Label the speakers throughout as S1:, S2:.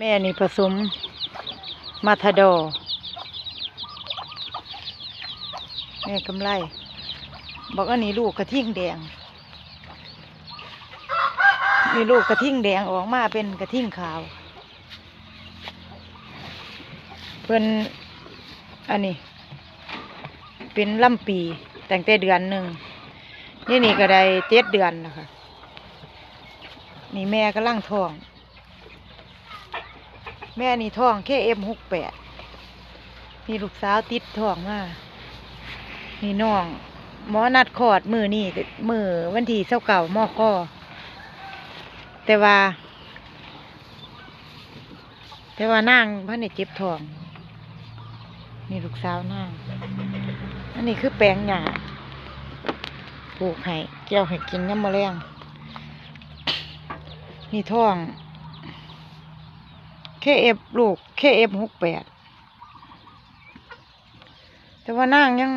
S1: แม่นี่ผสมมาทาดอ แม่กำไร บอกอันนี้ลูกกระทิ่งแดง มีลูกกระทิ่งแดงออกมาเป็นกระทิ่งขาว เพิ่นอันนี้ เป็นล่ำปีแตั้งแต่เดือนหนึ่ง นี่นี่ก็ได้เจ็ดเดือนนะคะนี่แม่กำลังท้อง แม่นี่ท้องแค่เอ็มหกแปดนี่ลูกสาวติดท้องมานี่น้อง หมอนัดคอดมือนี่มือวันที่เช้าเก่ามอคอแต่ว่า แต่ว่านั่งพระเนี่เจ็บท้องนี่ลูกสาวนั่งอันนี้คือแปลงหญ้าปลูกให้เกี่ยวให้กินน้ำมะแรงนี่ท้อง เคเอฟลูกเคเอฟหกแปดแต่ว่านางยัง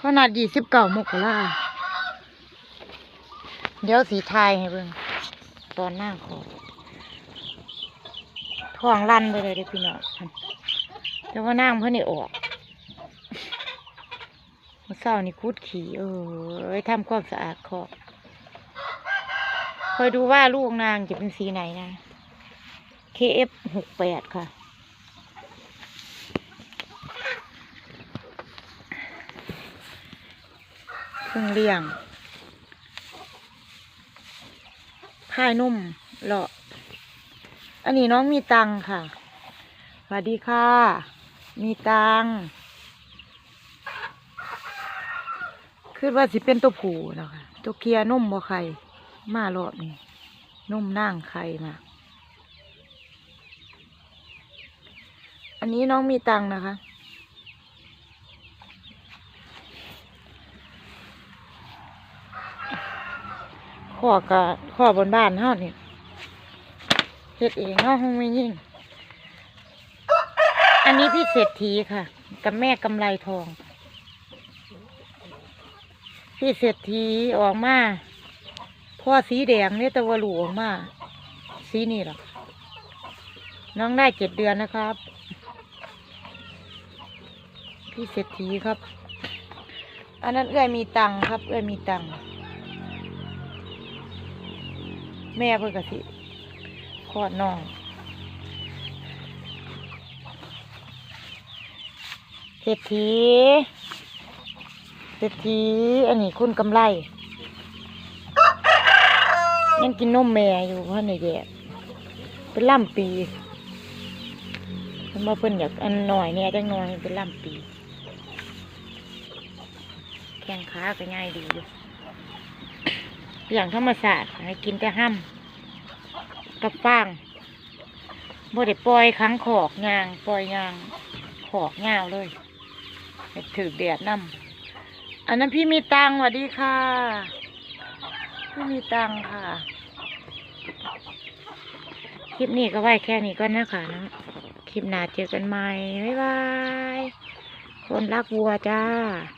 S1: ขนาดยี่สิบเก้ามกราเดี๋ยวสีทายให้เบิ่งตอนนั่งขอท้องลั่นไปเลยเด้พี่น้องแต่ว่านางเพิ่นนี่ออกเมื่อเช้านี่คุดขี่เออไว้ทำความสะอาดคอ คอยดูว่าลูกนางจะเป็นสีไหนนะ KF หกแปดค่ะเพิ่งเลี้ยงพายนุ่มเลาะ อันนี้น้องมีตังค่ะ สวัสดีค่ะ มีตังคือว่าสิเป็นตัวผูแล้วค่ะตัวเคียนุ่มบ่ไข่ มารอบนี้นุ่มนั่งไข่มาอันนี้น้องมีตังนะคะข้อกับข้อบนบ้านเฮานี่เฮ็ดเองเนาะห้องไม่ยิ่ง อันนี้พี่เศรษฐีค่ะ กับแม่กำไรทอง พี่เศรษฐีออกมา พ่อสีแดงเนี่ยตะวันหลูออกมาสีนี่หรอน้องได้เจ็ดเดือนนะครับ พี่เศรษฐีครับ อันนั้นเอื้อยมีตังครับ เอื้อยมีตังแม่เพิ่งกะสิคลอดน้องเศรษฐีเศรษฐีอันนี้คุณกำไร ยังกินนมแม่อยู่เพราะในแย่เป็นล่ำปีเพิ่นมาเพิ่นอยากอันหน่อยเนี่ยจังหน่อยเป็นล่ำปี แข้งขาก็ง่ายดีอยู่อย่างธรรมศาสตร์ให้กินแต่ห้ำกับฟางบ่ได้ปล่อยขังขอกยางปล่อยยางขอกยาวเลยถือแดดน้ำอันนั้นพี่มีตังค์สวัสดีค่ะ ไม่มีตังค์ค่ะ คลิปนี้ก็ไว้แค่นี้ก็นะคะเนาะคลิปหน้าเจอกันใหม่ บ๊ายบาย คนรักวัวจ้า